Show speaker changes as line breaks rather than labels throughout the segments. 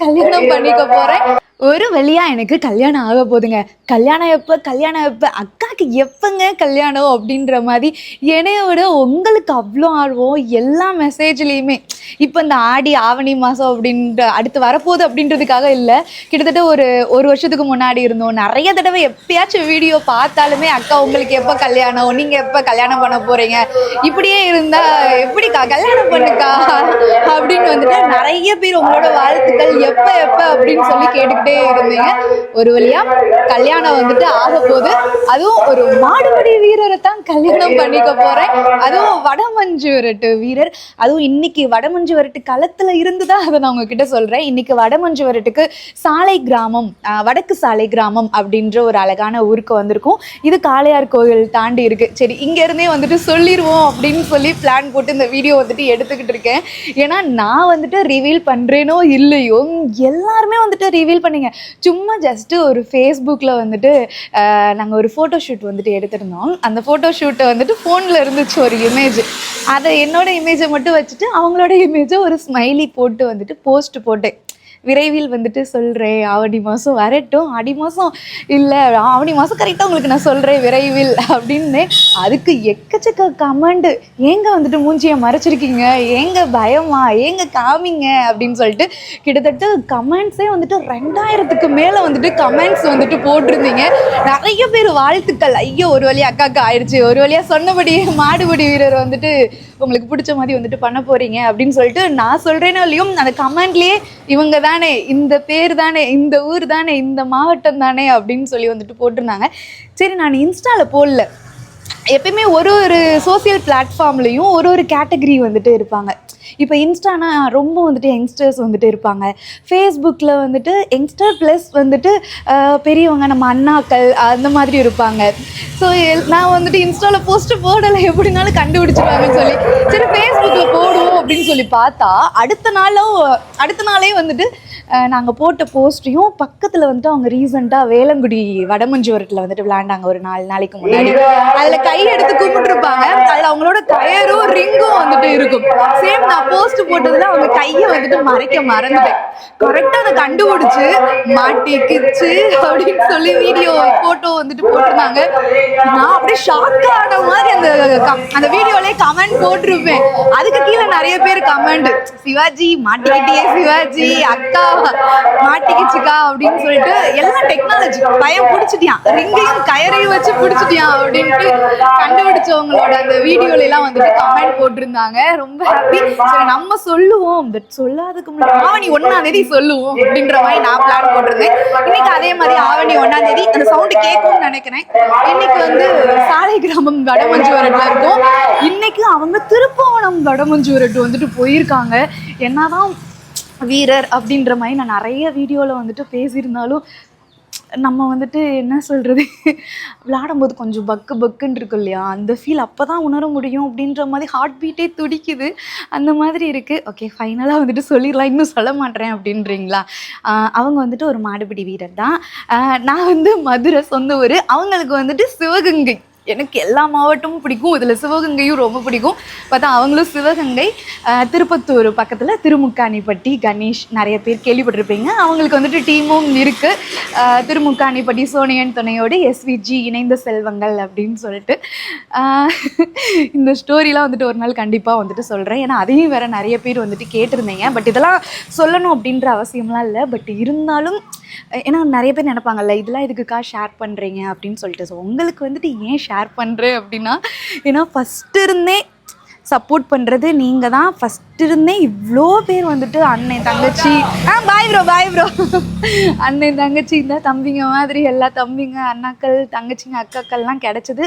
கல்யாணம் பண்ணிக்க போறேன். ஒரு வழியா எனக்கு கல்யாணம் ஆக போகுதுங்க கல்யாணம் எப்போ கல்யாணம் எப்போ அக்காக்கு எப்போங்க கல்யாணம் அப்படின்ற மாதிரி என்னையோட உங்களுக்கு அவ்வளோ ஆர்வம் எல்லா மெசேஜ்லேயுமே இப்போ இந்த ஆடி ஆவணி மாதம் அப்படின்ற அடுத்து வரப்போகுது அப்படின்றதுக்காக இல்லை. கிட்டத்தட்ட ஒரு ஒரு வருஷத்துக்கு முன்னாடி இருந்தோம். நிறைய தடவை எப்பயாச்சும் வீடியோ பார்த்தாலுமே அக்கா உங்களுக்கு எப்போ கல்யாணம்? நீங்கள் எப்போ கல்யாணம் பண்ண போகிறீங்க இப்படியே இருந்தால் எப்படிக்கா? கல்யாணம் பண்ணுக்கா? அப்படின்னு வந்துட்டு நிறைய பேர் உங்களோட வாழ்த்துக்கள் எப்போ எப்போ? அப்படின்னு சொல்லி கேட்டுக்கிட்டு இருந்தீங்க ஒரு வழியா கல்யாணம் வந்துட்டு ஆக போகுது அதுவும் ஒரு மாடுபடி வீரரை தான் கல்யாணம் பண்ணிக்க போறேன். அதுவும் வடமஞ்சு வரட்டு வீரர். அதுவும் இன்னைக்கு வடமஞ்சு வரட்டு களத்துல இருந்து தான் அதை நான் உங்ககிட்ட சொல்றேன். இன்னைக்கு வடமஞ்சு வரட்டுக்கு சாலை கிராமம் வடக்கு சாலை கிராமம் அப்படின்ற ஒரு அழகான ஊருக்கு வந்திருக்கும். இது காளையார் கோயில் தாண்டி இருக்கு. சரி இங்க இருந்தே வந்துட்டு சொல்லிடுவோம் அப்படின்னு சொல்லி பிளான் போட்டு இந்த வீடியோ வந்துட்டு எடுத்துக்கிட்டு இருக்கேன். ஏன்னா நான் வந்துட்டு ரிவீல் பண்றேனோ இல்லையோ எல்லாருமே வந்துட்டு ரிவீல் பண்ணி பண்ணீங்க சும்மா ஜஸ்ட் ஒரு ஃபேஸ்புக்கில் வந்துட்டு நாங்கள் ஒரு ஃபோட்டோ ஷூட் வந்துட்டு எடுத்திருந்தோம். அந்த ஃபோட்டோ ஷூட்டை வந்துட்டு ஃபோனில் இருந்துச்சு ஒரு இமேஜ் அதை என்னோட இமேஜை மட்டும் வச்சுட்டு அவங்களோட இமேஜை ஒரு ஸ்மைலி போட்டு வந்துட்டு போஸ்ட் போட்டேன் விரைவில் வந்துட்டு சொல்கிறேன் ஆவணி மாதம் வரட்டும். ஆடி மாதம் இல்லை ஆவணி மாதம் கரெக்டாக உங்களுக்கு நான் சொல்கிறேன் விரைவில் அப்படின்னு. அதுக்கு எக்கச்சக்க கமெண்டு ஏங்க வந்துட்டு மூஞ்சியை மறைச்சிருக்கீங்க? ஏங்க பயமா? ஏங்க காமிங்க? அப்படின்னு சொல்லிட்டு கிட்டத்தட்ட கமெண்ட்ஸே வந்துட்டு ரெண்டாயிரத்துக்கு மேலே வந்துட்டு கமெண்ட்ஸ் வந்துட்டு போட்டிருந்தீங்க. நிறைய பேர் வாழ்த்துக்கள். ஐயோ ஒரு வழி அக்காக்கு ஆயிடுச்சு ஒரு வழியாக சொன்னபடியே மாடுபடி வீரர் வந்துட்டு உங்களுக்கு பிடிச்ச மாதிரி வந்துட்டு பண்ண போறீங்க அப்படின்னு சொல்லிட்டு நான் சொல்றேனோ இல்லையோ அந்த கமெண்ட்லயே இவங்க தானே இந்த பேர் தானே இந்த ஊர் தானே இந்த மாவட்டம் தானே அப்படின்னு சொல்லி வந்துட்டு போட்டிருந்தாங்க. சரி நான் இன்ஸ்டால போடல. எப்பயுமே ஒரு ஒரு சோசியல் பிளாட்ஃபார்ம்லேயும் ஒரு ஒரு கேட்டகரி வந்துட்டு இருப்பாங்க. இப்போ இன்ஸ்டானா ரொம்ப வந்துட்டு யங்ஸ்டர்ஸ் வந்துட்டு இருப்பாங்க. ஃபேஸ்புக்கில் வந்துட்டு யங்ஸ்டர் ப்ளஸ் வந்துட்டு பெரியவங்க நம்ம அண்ணாக்கள் அந்த மாதிரி இருப்பாங்க. ஸோ நான் வந்துட்டு இன்ஸ்டாவில் போஸ்ட் போடலை. எப்படினாலும் கண்டுபிடிச்சிருவாங்கன்னு சொல்லி. சரி ஃபேஸ்புக்கில் போடுவோம் அப்படின்னு சொல்லி பார்த்தா அடுத்த நாளும் அடுத்த நாளே வந்துட்டு நாங்கள் போட்ட போஸ்ட்டையும் பக்கத்தில் வந்துட்டு அவங்க ரீசெண்டாக வேலங்குடி வடமஞ்சுவரத்தில் வந்துட்டு விளையாண்டாங்க ஒரு நாலு நாளைக்கு முன்னாடி. அதில் கை எடுத்து கும்பிட்டுருப்பாங்க. அதில் அவங்களோட கயரும் ரிங்கும் வந்துட்டு இருக்கும். சேம் நான் போஸ்ட் போட்டதில் அவங்க கையை வந்துட்டு மறைக்க மறந்துட்டேன். கரெக்டாக அதை கண்டுபிடிச்சு மாட்டிக்கிச்சு அப்படின்னு சொல்லி வீடியோ ஃபோட்டோ வந்துட்டு போட்டிருந்தாங்க. நான் அப்படியே ஷாக் ஆன மாதிரி அந்த அந்த வீடியோலயே கமெண்ட் போட்டிருப்பேன். அதுக்கு கீழே நிறைய பேர் கமெண்ட் சிவாஜி மாட்டிக்கிட்டியே சிவாஜி அக்கா மாட்டிக்கிச்சுக்கா அப்படின்னு சொல்லிட்டு எல்லாம் டெக்னாலஜி பயம் பிடிச்சிட்டியான். ரிங்கையும் கயரையும் வச்சு பிடிச்சிட்டியான் அப்படின்ட்டு கண்டுபிடிச்சவங்களோட அந்த வீடியோல எல்லாம் வந்துட்டு கமெண்ட் போட்டிருந்தாங்க. ரொம்ப ஹாப்பி சரி நம்ம சொல்லுவோம். பட் சொல்லாததுக்கு முன்னாடி ஆவணி ஒன்னாவே தேதி சொல்லுவோம் அப்படின்ற மாதிரி நான் பிளான் போட்டிருந்தேன். இன்னைக்கு அதே மாதிரி ஆவணி ஒன்னாம் தேதி. அந்த சவுண்டு கேட்கும்னு நினைக்கிறேன். இன்னைக்கு வந்து சாலை கிராமம் வடமஞ்சு இருக்கும். இன்னைக்கு அவங்க திருப்பவனம் வடமஞ்சுவரட்டு வந்துட்டு போயிருக்காங்க. என்னதான் வீரர் அப்படின்ற மாதிரி நான் நிறைய வீடியோவில் வந்துட்டு பேசியிருந்தாலும் நம்ம வந்துட்டு என்ன சொல்கிறது விளாடும்போது கொஞ்சம் பக்கு பக்குன்னு இருக்கும் இல்லையா? அந்த ஃபீல் அப்போ தான் உணர முடியும் அப்படின்ற மாதிரி ஹார்ட் பீட்டே துடிக்குது. அந்த மாதிரி இருக்குது ஓகே ஃபைனலாக வந்துட்டு சொல்லிடலாம். இன்னும் சொல்ல மாட்டேன் அப்படின்றீங்களா? அவங்க வந்துட்டு ஒரு மாடுபிடி வீரர் தான். நான் வந்து மதுரை சொந்த ஊர். அவங்களுக்கு வந்துட்டு சிவகங்கை. எனக்கு எல்லா மாவட்டமும் பிடிக்கும். இதில் சிவகங்கையும் ரொம்ப பிடிக்கும். பார்த்தா அவங்களும் சிவகங்கை திருப்பத்தூர் பக்கத்தில் திருமுக்காணிப்பட்டி கணேஷ் நிறைய பேர் கேள்விப்பட்டிருப்பீங்க. அவங்களுக்கு வந்துட்டு டீமும் இருக்குது திருமுக்காணிப்பட்டி சோனியன் துணையோடு எஸ்விஜி இணைந்த செல்வங்கள் அப்படின்னு சொல்லிட்டு. இந்த ஸ்டோரிலாம் வந்துட்டு ஒரு நாள் கண்டிப்பாக வந்துட்டு சொல்கிறேன் ஏன்னா அதையும் வேறு நிறைய பேர் வந்துட்டு கேட்டிருந்தீங்க. பட் இதெல்லாம் சொல்லணும் அப்படின்ற அவசியம்லாம் இல்லை. பட் இருந்தாலும் ஏன்னா நிறைய பேர் நினைப்பாங்கல்ல இதெல்லாம் இதுக்குக்கா ஷேர் பண்ணுறீங்க அப்படின்னு சொல்லிட்டு. ஸோ உங்களுக்கு வந்துட்டு ஏன் ஷேர் பண்ணுறேன் அப்படின்னா ஏன்னா ஃபஸ்ட்டு இருந்தே சப்போர்ட் பண்ணுறது நீங்கள் தான். ஃபஸ்ட்டு இருந்தே இவ்வளோ பேர் வந்துட்டு அண்ணன் தங்கச்சி. ஆ பாய் ப்ரோ பாய் ப்ரோ அண்ணன் தங்கச்சி இந்த தம்பிங்க மாதிரி எல்லா தம்பிங்க அண்ணாக்கள் தங்கச்சிங்க அக்காக்கள்லாம் கிடச்சது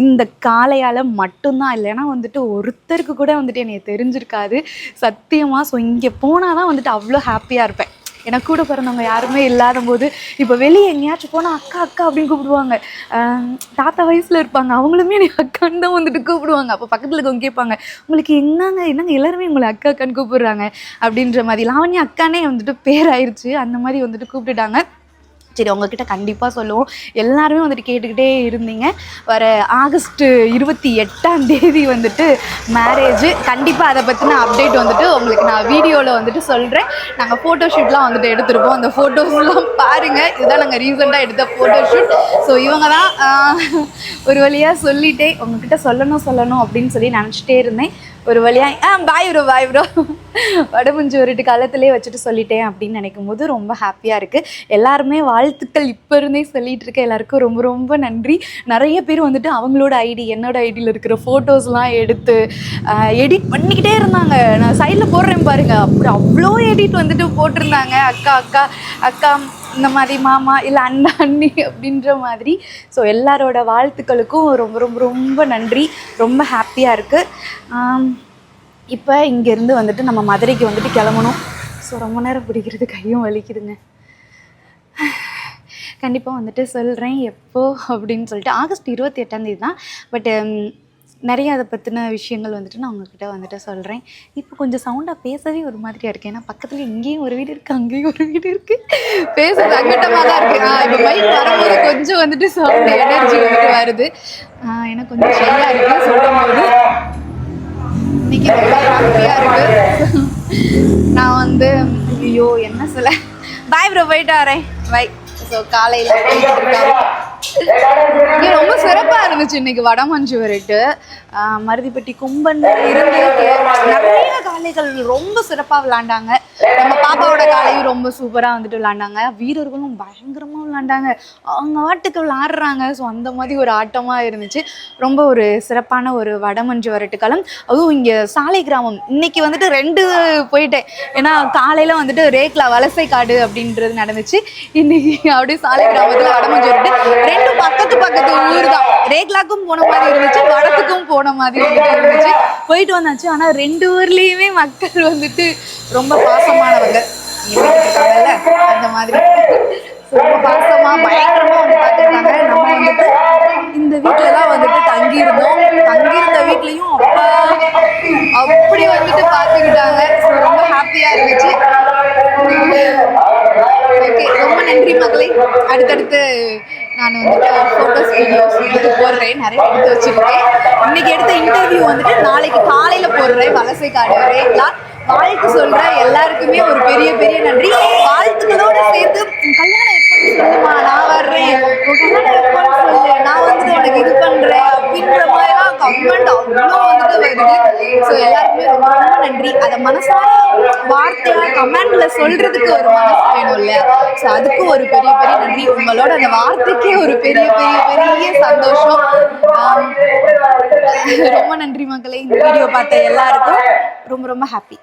இந்த காளையால் மட்டும்தான். இல்லைன்னா வந்துட்டு ஒருத்தருக்கு கூட வந்துட்டு என்னை தெரிஞ்சிருக்காது. சத்தியமாக ஸோ இங்கே போனால் தான் வந்துட்டு அவ்வளோ ஹாப்பியாக இருப்பேன். எனக்கு கூட பிறந்தவங்க யாருமே இல்லாத போது இப்போ வெளியே எங்கேயாச்சும் போனால் அக்கா அக்கா அப்படின்னு கூப்பிடுவாங்க. தாத்தா வயசில் இருப்பாங்க. அவங்களுமே என்னை அக்கான்னு தான் வந்துட்டு கூப்பிடுவாங்க. அப்போ பக்கத்தில் இருக்கவங்க கேட்பாங்க உங்களுக்கு என்னங்க என்னங்க எல்லாருமே உங்களை அக்கா அக்கான்னு கூப்பிடுறாங்க? அப்படின்ற மாதிரி. லாவண்யா அக்கானே வந்துட்டு பேர் ஆயிடுச்சு அந்த மாதிரி வந்துட்டு கூப்பிட்டுட்டாங்க. சரி உங்ககிட்ட கண்டிப்பாக சொல்லுவோம். எல்லாருமே வந்துட்டு கேட்டுக்கிட்டே இருந்தீங்க. வர ஆகஸ்ட் இருபத்தி எட்டாம் தேதி வந்துட்டு மேரேஜ் கண்டிப்பாக அதை பற்றின அப்டேட் வந்துட்டு உங்களுக்கு நான் வீடியோவில் வந்துட்டு சொல்கிறேன் நாங்கள் ஃபோட்டோ ஷூட்லாம் வந்துட்டு எடுத்துருப்போம். அந்த ஃபோட்டோஸ்லாம் பாருங்கள் இதுதான் நாங்கள் ரீசெண்டாக எடுத்த ஃபோட்டோ ஷூட் ஸோ இவங்க தான் ஒரு வழியாக சொல்லிட்டே உங்ககிட்ட சொல்லணும் சொல்லணும் அப்படின்னு சொல்லி நினச்சிட்டே இருந்தேன். ஒரு வழியாக ஆ பாய் ப்ரோ பாய் ப்ரோ வடமுஞ்சு ஒருட்டு காலத்திலே வச்சுட்டு சொல்லிட்டேன் அப்படின்னு நினைக்கும் போது ரொம்ப ஹாப்பியாக இருக்குது எல்லாருமே வாழ்த்துக்கள் இப்போ இருந்தே சொல்லிட்டு இருக்க எல்லாருக்கும் ரொம்ப ரொம்ப நன்றி. நிறைய பேர் வந்துட்டு அவங்களோட ஐடி என்னோட ஐடியில் இருக்கிற ஃபோட்டோஸ்லாம் எடுத்து எடிட் பண்ணிக்கிட்டே இருந்தாங்க. நான் சைடில் போடுறேன் பாருங்கள் அப்படி அவ்வளோ எடிட் வந்துட்டு போட்டிருந்தாங்க. அக்கா அக்கா அக்கா இந்த மாதிரி மாமா இல்லை அண்ணா அண்ணி அப்படின்ற மாதிரி. ஸோ எல்லாரோட வாழ்த்துக்களுக்கும் ரொம்ப ரொம்ப ரொம்ப நன்றி. ரொம்ப ஹாப்பியாக இருக்குது இப்போ இங்கேருந்து வந்துட்டு நம்ம மதுரைக்கு வந்துட்டு கிளம்பணும். ஸோ ரொம்ப நேரம் பிடிக்கிறது கையும் வலிக்குதுங்க. கண்டிப்பாக வந்துட்டு சொல்கிறேன் எப்போ அப்படின்னு சொல்லிட்டு ஆகஸ்ட் இருபத்தி எட்டாந்தேதி தான். பட்டு நிறைய அதை பற்றின விஷயங்கள் வந்துட்டு நான் உங்ககிட்ட வந்துட்டு சொல்கிறேன் இப்போ கொஞ்சம் சவுண்டாக பேசவே ஒரு மாதிரியாக இருக்குது ஏன்னா பக்கத்தில் இங்கேயும் ஒரு வீடு இருக்குது அங்கேயும் ஒரு வீடு இருக்குது பேச சங்கட்டமாக தான் இருக்குது ஆ இப்போ பைக் வரும்போது கொஞ்சம் வந்துட்டு சவுண்ட் எனர்ஜி வந்துட்டு வருது. எனக்கு கொஞ்சம் ஷையாக இருக்குது சொல்லும் போது இன்னைக்கு ரொம்ப ஹாப்பியாக இருக்கு. நான் வந்து ஐயோ என்ன சொல்ல பாய் ப்ரோ போயிட்டு வரேன். பை ஸோ காலையில் போயிட்டு இருக்காங்க ரொம்ப சிறப்பாக இருந்துச்சு இன்னைக்கு வடமஞ்சு வரட்டு. மருதிப்பட்டி கும்பன் இருந்து நிறைய காளைகள் ரொம்ப சிறப்பாக விளாண்டாங்க. நம்ம பாப்பாவோட காளையும் ரொம்ப சூப்பராக வந்துட்டு விளாண்டாங்க. வீரர்களும் பயங்கரமாக விளாண்டாங்க. அவங்க ஆட்டுக்கு விளாடுறாங்க. ஸோ அந்த மாதிரி ஒரு ஆட்டமாக இருந்துச்சு. ரொம்ப ஒரு சிறப்பான ஒரு வடமஞ்சு வரட்டுக்காலம் அதுவும் இங்கே சாலை கிராமம். இன்னைக்கு வந்துட்டு ரெண்டு போயிட்டேன். ஏன்னா காலையில் வந்துட்டு ரேக்லா வலசை காடு அப்படின்றது நடந்துச்சு. இன்னைக்கு அப்படியே சாலை கிராமத்தில் வடமஞ்சு வரட்டு. ரெண்டும் பக்கத்து பக்கத்து ஊர் தான். ரேக்லாக்கும் போன மாதிரி இருந்துச்சு. வடத்துக்கும் போன மாதிரி இருந்துச்சு. போயிட்டு வந்தாச்சு. ஆனால் ரெண்டு ஊர்லேயுமே மக்கள் வந்துட்டு ரொம்ப பாசமானவங்க. அந்த மாதிரி. ரொம்ப பாசமா பயங்கரமா வந்து பார்த்துருக்காங்க. நம்ம வந்துட்டு இந்த வீட்டில் தான் வந்துட்டு தங்கியிருந்தோம். தங்கியிருந்த வீட்லேயும் அப்பா அப்படி வந்துட்டு பார்த்துக்கிட்டாங்க. ரொம்ப ஹாப்பியாக இருந்துச்சு. ஓகே ரொம்ப நன்றி மகளே. அடுத்தடுத்து நான் வந்துட்டு ஃபோட்டோஸ் வீடியோஸ் எடுத்து போடுறேன். நிறைய எடுத்து வச்சிருக்கேன். இன்னைக்கு எடுத்த இன்டர்வியூ வந்துட்டு நாளைக்கு காலையில் போடுறேன். வலசை காடு வாழ்த்து சொல்ற எல்லாருக்குமே ஒரு பெரிய பெரிய நன்றி. வாழ்த்துக்களோட சேர்த்து கல்யாணம் எப்பன்னு சொல்லுமா? நான் வர்றேன். கல்யாணம் சொல்லு. நான் வந்துட்டு உனக்கு இது பண்றேன் அப்படின்ற மாதிரிலாம் கமெண்ட் அவ்வளோ வந்துட்டு வருது. ஸோ எல்லாருக்குமே ரொம்ப ரொம்ப நன்றி. அதை மனசார வார்த்தையா கமெண்ட்ல சொல்றதுக்கு ஒரு மனசு வேணும் இல்லையா? ஸோ அதுக்கும் ஒரு பெரிய பெரிய நன்றி. உங்களோட அந்த வார்த்தைக்கே ஒரு பெரிய பெரிய பெரிய சந்தோஷம். ரொம்ப நன்றி மக்களே இந்த வீடியோ பார்த்த எல்லாருக்கும் ரொம்ப ரொம்ப ஹாப்பி